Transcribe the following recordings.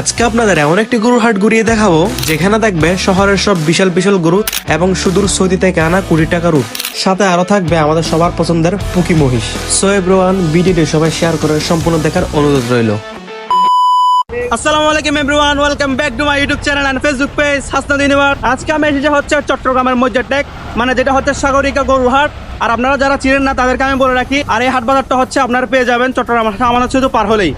আজকে আপনাদের এমন একটি গরুর হাট ঘুরিয়ে দেখাবো, যেখানে দেখবে শহরের সব বিশাল বিশাল গরু এবং সুদূর সৌদি থেকে আনা কুড়ি টাকার উট সাথে আরও থাকবে আমাদের সবার পছন্দের পুকি মহিষ। সো এভরিওয়ান ভিডিওটি সবাই শেয়ার করে সম্পূর্ণ দেখার অনুরোধ রইল। আসসালামু আলাইকুম welcome back YouTube channel Facebook page আজকে আমি হচ্ছে চট্টগ্রামের মানে যেটা হচ্ছে সাগরিকা আর আপনারা যারা চিনেন না, তাদেরকে আমি বলে রাখি, আর এই হাট বাজারটা হচ্ছে আপনারা পেয়ে যাবেন চট্টগ্রাম আমাদের শুধু পার হলেই।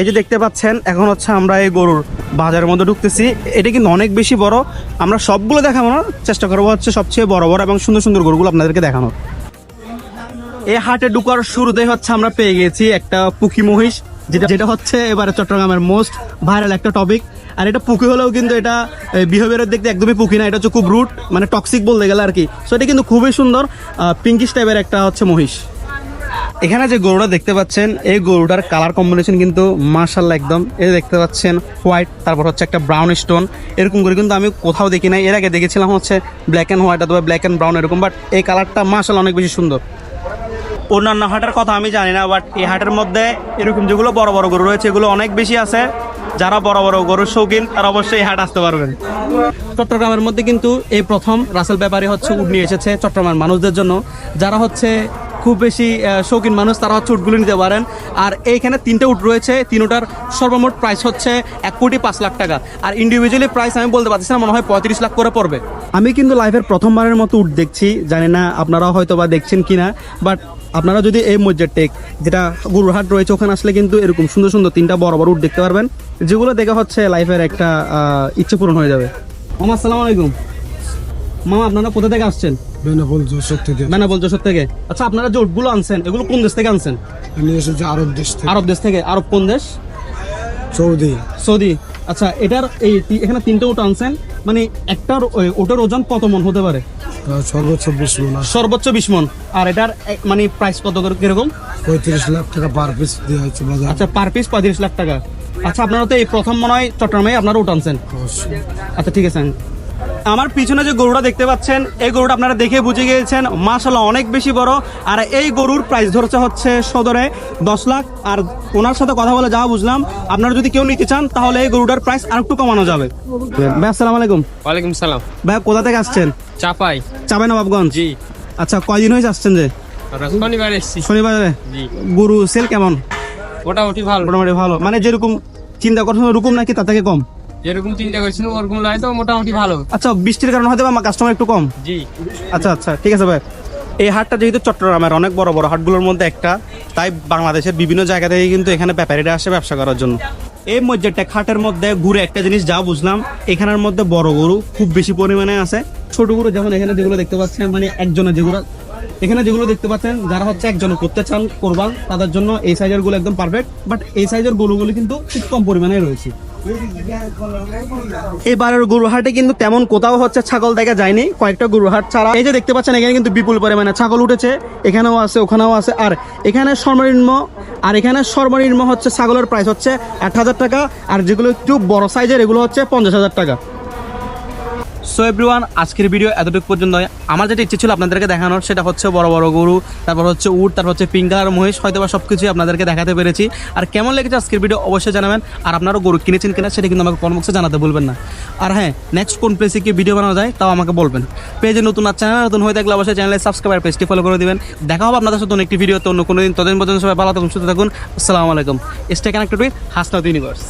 এই যে দেখতে পাচ্ছেন, এখন হচ্ছে আমরা এই গরুর বাজারের মধ্যে ঢুকতেছি। এটা কিন্তু অনেক বেশি বড়। আমরা সবগুলো দেখানোর চেষ্টা করব হচ্ছে সবচেয়ে বড় বড় এবং সুন্দর সুন্দর গরুগুলো আপনাদেরকে দেখানোর। এই হাটে ঢুকার শুরুতেই হচ্ছে আমরা পেয়ে গেছি একটা পুকি মহিষ, যেটা যেটা হচ্ছে এবারে চট্টগ্রামের মোস্ট ভাইরাল একটা টপিক। আর এটা পুকি হলেও কিন্তু এটা বিহেভিয়ারের দেখতে একদমই পুকি না, এটা হচ্ছে খুব রুট মানে টক্সিক বলতে গেলে আর কি। সো এটা কিন্তু খুবই সুন্দর পিঙ্কিশ টাইপের একটা হচ্ছে মহিষ। এখানে যে গরুটা দেখতে পাচ্ছেন, এই গরুটার কালার কম্বিনেশন কিন্তু মার্শাল্লাহ একদম। এ দেখতে পাচ্ছেন হোয়াইট তারপর হচ্ছে একটা ব্রাউন স্টোন এরকম করে কিন্তু আমি কোথাও দেখি নাই। এর আগে দেখেছিলাম হচ্ছে ব্ল্যাক অ্যান্ড হোয়াইট অথবা ব্ল্যাক অ্যান্ড ব্রাউন এরকম বাট এই কালারটা মার্শাল্লাহ অনেক বেশি সুন্দর। অন্যান্য হাটের কথা আমি জানি না বাট এই হাটের মধ্যে এরকম যেগুলো বড় বড় গরু রয়েছে, এগুলো অনেক বেশি আছে। যারা বড় বড় গরুর শৌখিন, তারা অবশ্যই এই হাট আসতে পারবেন। চট্টগ্রামের মধ্যে কিন্তু এই প্রথম রাসেল ব্যাপারী হচ্ছে উট নিয়ে এসেছে চট্টগ্রামের মানুষদের জন্য। যারা হচ্ছে খুব বেশি শৌখিন মানুষ তারা হচ্ছে উটগুলো নিতে পারেন। আর এইখানে তিনটে উট রয়েছে তিনটার সর্বমোট প্রাইস হচ্ছে এক কোটি পাঁচ লাখ টাকা। আর ইন্ডিভিজুয়ালি প্রাইস আমি বলতে পারছি না মনে হয় পঁয়ত্রিশ লাখ করে পড়বে। আমি কিন্তু লাইফের প্রথমবারের মতো উট দেখছি জানি না আপনারা হয়তো বা দেখছেন কিনা বাট আপনারা যদি এই মজ্জার টেক যেটা গুরুহাট রয়েছে ওখানে আসলে কিন্তু এরকম সুন্দর সুন্দর তিনটা বড় বড় উট দেখতে পারবেন যেগুলো দেখে হচ্ছে লাইফের একটা ইচ্ছে পূরণ হয়ে যাবে। মামা আসসালামু আলাইকুম। মামা আপনারা কোথা থেকে আসছেন? বেনাপোল যশোর থেকে। বেনাপোল যশোর থেকে। আচ্ছা আপনারা যে উটগুলো আনছেন এগুলো কোন দেশ থেকে আনছেন? আমি এসেছি আরব দেশ থেকে। আরব দেশ থেকে। আরব কোন দেশ? সৌদি। সৌদি। আচ্ছা এটার এই এখানে তিনটে উট আনছেন। মানে একটার ওটার ওজন কত মন হতে পারে? সর্বোচ্চ বিশ মন সর্বোচ্চ বিশ মন। আর এটার মানে প্রাইস কত করে কীরকম? পঁয়ত্রিশ লাখ টাকা পার পিস দেওয়া বাজার। আচ্ছা পার পিস পঁয়ত্রিশ লাখ টাকা। আচ্ছা আপনারা তো এই প্রথম মনে হয় চট্টগ্রামে আপনারা উট আনছেন। আচ্ছা ঠিক আছে। আমার পিছনে যে গরুটা দেখতে পাচ্ছেন এই গরুটা আপনারা দেখে বুঝে গিয়েছেন মাশাল্লাহ অনেক বেশি বড়। আর এই গরুর প্রাইস ধরছে হচ্ছে সদরে দশ লাখ। আর ওনার সাথে কথা বলে যা বুঝলাম আপনারা যদি কেউ নিতে চান তাহলে এই গরুটার প্রাইস আর একটু কমানো যাবে। ভাই আসসালামু আলাইকুম। ওয়ালাইকুম সালাম। ভাই কোথা থেকে আসছেন? চাপাই। চাপাই নবাবগঞ্জ? জি। আচ্ছা কয়দিন হয়েছে আসছেন যে? শনিবার এসেছি। শনিবারে? গরু সেল কেমন? মোটামুটি ভালো। মোটামুটি ভালো। মানে যেরকম চিন্তা করছেন ওরকম নাকি তার থেকে কম? যেরকম চিন্তা করছিল ওরকম লাই তো মোটামুটি ভালো। আচ্ছা বৃষ্টির কারণে হয়তো আমার কাস্টমার একটু কম? জি। আচ্ছা আচ্ছা ঠিক আছে ভাই। এই হাটটা যেহেতু চট্টগ্রামের অনেক বড় বড় হাটগুলোর মধ্যে একটা তাই বাংলাদেশের বিভিন্ন জায়গা থেকে কিন্তু এখানে ব্যাপারীরা আসে ব্যবসা করার জন্য। এই মজ্জারটা হাটের মধ্যে ঘুরে একটা জিনিস যা বুঝলাম এখানের মধ্যে বড় গরু খুব বেশি পরিমাণে আছে। ছোট গরু যেমন এখানে যেগুলো দেখতে পাচ্ছেন মানে একজনের যেগুলো এখানে যেগুলো দেখতে পাচ্ছেন যারা হচ্ছে একজন করতে চান কোরবান তাদের জন্য এই সাইজেরগুলো একদম পারফেক্ট বাট এই সাইজের গরুগুলো কিন্তু খুব কম পরিমাণে রয়েছে। এবারের গুরুহাটে কিন্তু তেমন কোথাও হচ্ছে ছাগল দেখা যায়নি। কয়েকটা গুরুহাট ছাড়া। এই যে দেখতে পাচ্ছেন, এখানে কিন্তু বিপুল পরিমাণে ছাগল উঠেছে। এখানেও আছে, ওখানেও আছে। আর এখানে সর্বনিম্ন, আর এখানে সর্বনিম্ন হচ্ছে ছাগলের প্রাইস হচ্ছে আট হাজার টাকা, আর যেগুলো একটু বড় সাইজের এগুলো হচ্ছে পঞ্চাশ হাজার টাকা। সো এভরিওয়ান আজকের ভিডিও এতটুকু পর্যন্ত আমার যেটা ইচ্ছে ছিল আপনাদেরকে দেখানোর, সেটা হচ্ছে বড় বড় গরু, তারপর হচ্ছে উট, তারপর হচ্ছে পিঙ্ক কালার মহিষ হয়তো বা সব কিছুই আপনাদেরকে দেখাতে পেরেছি। আর কেমন লেগেছে আজকের ভিডিও অবশ্যই জানাবেন। আর আপনারও গরু কিনেছেন কিনা, সেটা কিন্তু আমাকে বক্সে জানাতে বলবেন না। আর হ্যাঁ নেক্সট কোন প্লেসে কি ভিডিও বানানো যায়, তাও আমাকে বলবেন। পেজে নতুন আর চ্যানেল নতুন হয়ে থাকলে অবশ্যই চ্যানেলে সাবস্ক্রাইব আর পেজটি ফলো করে দেবেন। দেখা হবে আপনাদের সাথে একটি ভিডিও তো অন্য কোনো দিন। ততদিন পর্যন্ত সবাই ভালো থাকুন, সুস্থ থাকুন। আসসালামু আলাইকুম। Stay connected with Hasnat universe